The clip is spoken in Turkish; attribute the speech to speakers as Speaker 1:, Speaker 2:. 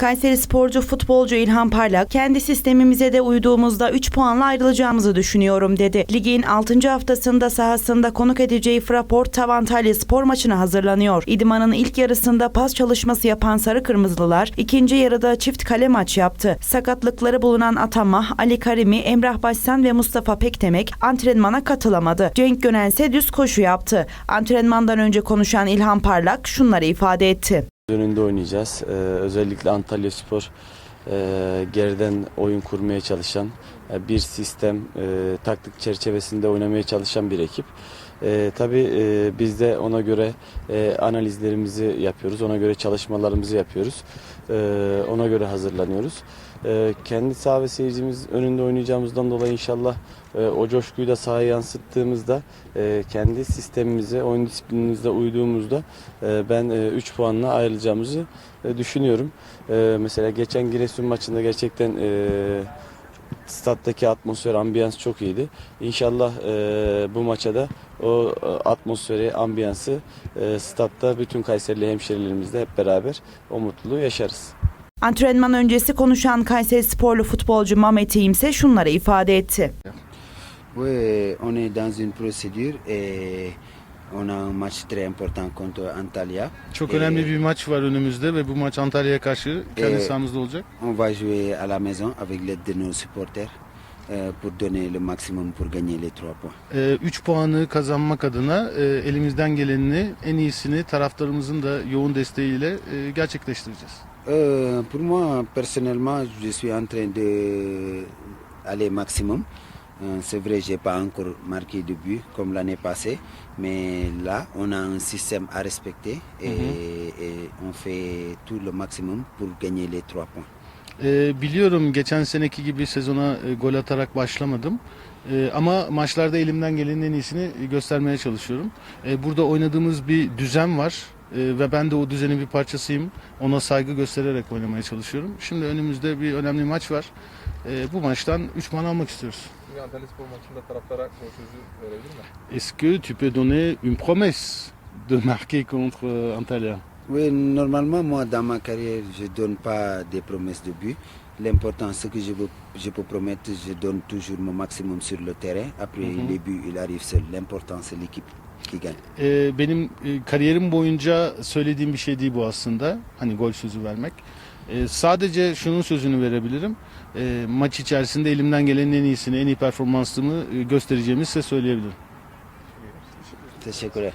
Speaker 1: Kayseri sporcu futbolcu İlhan Parlak, kendi sistemimize de uyduğumuzda 3 puanla ayrılacağımızı düşünüyorum dedi. Ligin 6. haftasında sahasında konuk edeceği Fraport Tavantalya spor maçına hazırlanıyor. İdmanın ilk yarısında pas çalışması yapan Sarı Kırmızılılar, ikinci yarıda çift kale maç yaptı. Sakatlıkları bulunan Atamah, Ali Karimi, Emrah Başsan ve Mustafa Pektemek antrenmana katılamadı. Cenk Gönen ise düz koşu yaptı. Antrenmandan önce konuşan İlhan Parlak şunları ifade etti.
Speaker 2: Önünde oynayacağız. Ee, özellikle Antalya Spor e, geriden oyun kurmaya çalışan, e, bir sistem, e, taktik çerçevesinde oynamaya çalışan bir ekip. E, tabii e, biz de ona göre e, analizlerimizi yapıyoruz, ona göre çalışmalarımızı yapıyoruz, e, ona göre hazırlanıyoruz. E, kendi saha ve seyircimiz önünde oynayacağımızdan dolayı inşallah e, o coşkuyu da sahaya yansıttığımızda e, kendi sistemimize, oyun disiplinimize uyduğumuzda e, ben 3 puanla ayrılacağımızı e, düşünüyorum. E, mesela geçen Giresun maçında gerçekten e, stattaki atmosfer, ambiyans çok iyiydi. İnşallah e, bu maça da o e, atmosferi, ambiyansı e, statta bütün Kayserili hemşerilerimizle hep beraber o mutluluğu yaşarız.
Speaker 1: Antrenman öncesi konuşan Kayseri sporlu futbolcu Mehmet İyim ise şunları ifade etti.
Speaker 3: Oui, on est dans une procédure et on a un match très important contre Antalya.
Speaker 4: Çok
Speaker 3: Ee,
Speaker 4: önemli bir maç var önümüzde ve bu maç Antalya'ya karşı kendi
Speaker 3: Ee,
Speaker 4: sahamızda olacak.
Speaker 3: On va jouer à la maison avec l'aide de nos supporters euh, pour donner le maximum pour gagner les trois points.
Speaker 4: 3 puanı kazanmak adına e, elimizden gelenini en iyisini taraftarımızın da yoğun desteğiyle e, gerçekleştireceğiz.
Speaker 3: Euh, pour moi, personnellement, je suis en train de aller maximum. C'est vrai, j'ai pas encore marqué de but comme l'année passée, mais là, on a un système à respecter et, et on fait tout le maximum pour gagner les trois points.
Speaker 4: E, biliyorum geçen seneki gibi sezona e, gol atarak başlamadım. E, ama maçlarda elimden gelenin en iyisini göstermeye çalışıyorum. E, burada oynadığımız bir düzen var ve ben de o düzenin bir parçasıyım. Ona saygı göstererek oynamaya çalışıyorum. Şimdi önümüzde bir önemli maç var. E, bu maçtan 3 puan almak istiyoruz.
Speaker 5: Şimdi Antalya Spor maçında taraftara o sözü verebilir mi?
Speaker 4: Est-ce que tu peux donner une promesse de marquer contre euh, Antalya?
Speaker 3: Oui, normalement, moi, dans ma carrière, je donne pas des promesses de but. L'important, ce que je, veux, je peux promettre, je donne toujours mon maximum sur le terrain. Après, les buts, il arrive seul. L'important, c'est l'équipe qui gagne.
Speaker 4: E, benim e, kariyerim boyunca söylediğim bir şey değil bu aslında. Hani gol sözü vermek. E, sadece şunun sözünü verebilirim. E, maç içerisinde elimden gelenin en iyisini, en iyi performansımı e, göstereceğimi size söyleyebilirim.
Speaker 3: Teşekkürler.